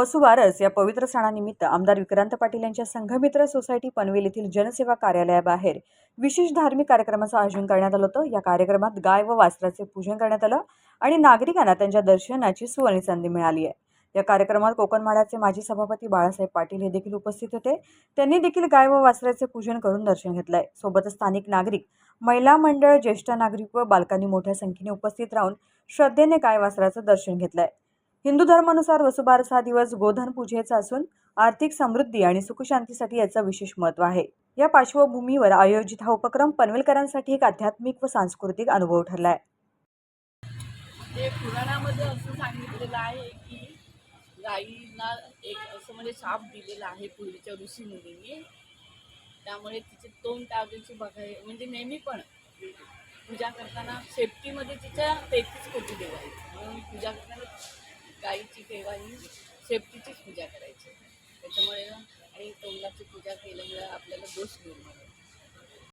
वसुबारस या पवित्र सणानिमित्त आमदार विक्रांत पाटील यांच्या संघमित्र सोसायटी पनवेल येथील जनसेवा कार्यालयाबाहेर विशेष धार्मिक कार्यक्रमाचं आयोजन करण्यात आलं होतं. या कार्यक्रमात गाय व वासराचे पूजन करण्यात आलं आणि नागरिकांना त्यांच्या दर्शनाची सुवर्ण संधी मिळाली आहे. या कार्यक्रमात कोकणमाळ्याचे माजी सभापती बाळासाहेब पाटील हे देखील उपस्थित होते. त्यांनी देखील गाय व वासराचे पूजन करून दर्शन घेतलंय. सोबतच स्थानिक नागरिक महिला मंडळ ज्येष्ठ नागरिक व बालकांनी मोठ्या संख्येने उपस्थित राहून श्रद्धेने गाय वासराचं दर्शन घेतलंय. हिंदू धर्मानुसार वसुबारस हा दिवस गोधन पूजेचा असून आर्थिक समृद्धी आणि सुखशांतीसाठी याचं विशेष महत्त्व आहे. या पार्श्वभूमीवर आयोजित हा उपक्रम पनवेलकरांसाठी एक आध्यात्मिक व सांस्कृतिक अनुभव ठरला आहे ते पुराणामध्ये असं सांगितलेलं आहे की गाईंना एक असं म्हणजे शाप दिलेला आहे पूर्वीच्या ऋषी मुलींनी त्यामुळे तिचे तोंड त्या बघाय म्हणजे नेहमी पण पूजा करताना सेफ्टीमध्ये तिच्या तेहतीस कोटी देव आहेत म्हणून पूजा करताना गाईची तेव्हा ही सेफ्टीचीच पूजा करायची. त्याच्यामुळे ना आणि तोंडाची पूजा केल्यामुळे आपल्याला दोष निर्माण होतो.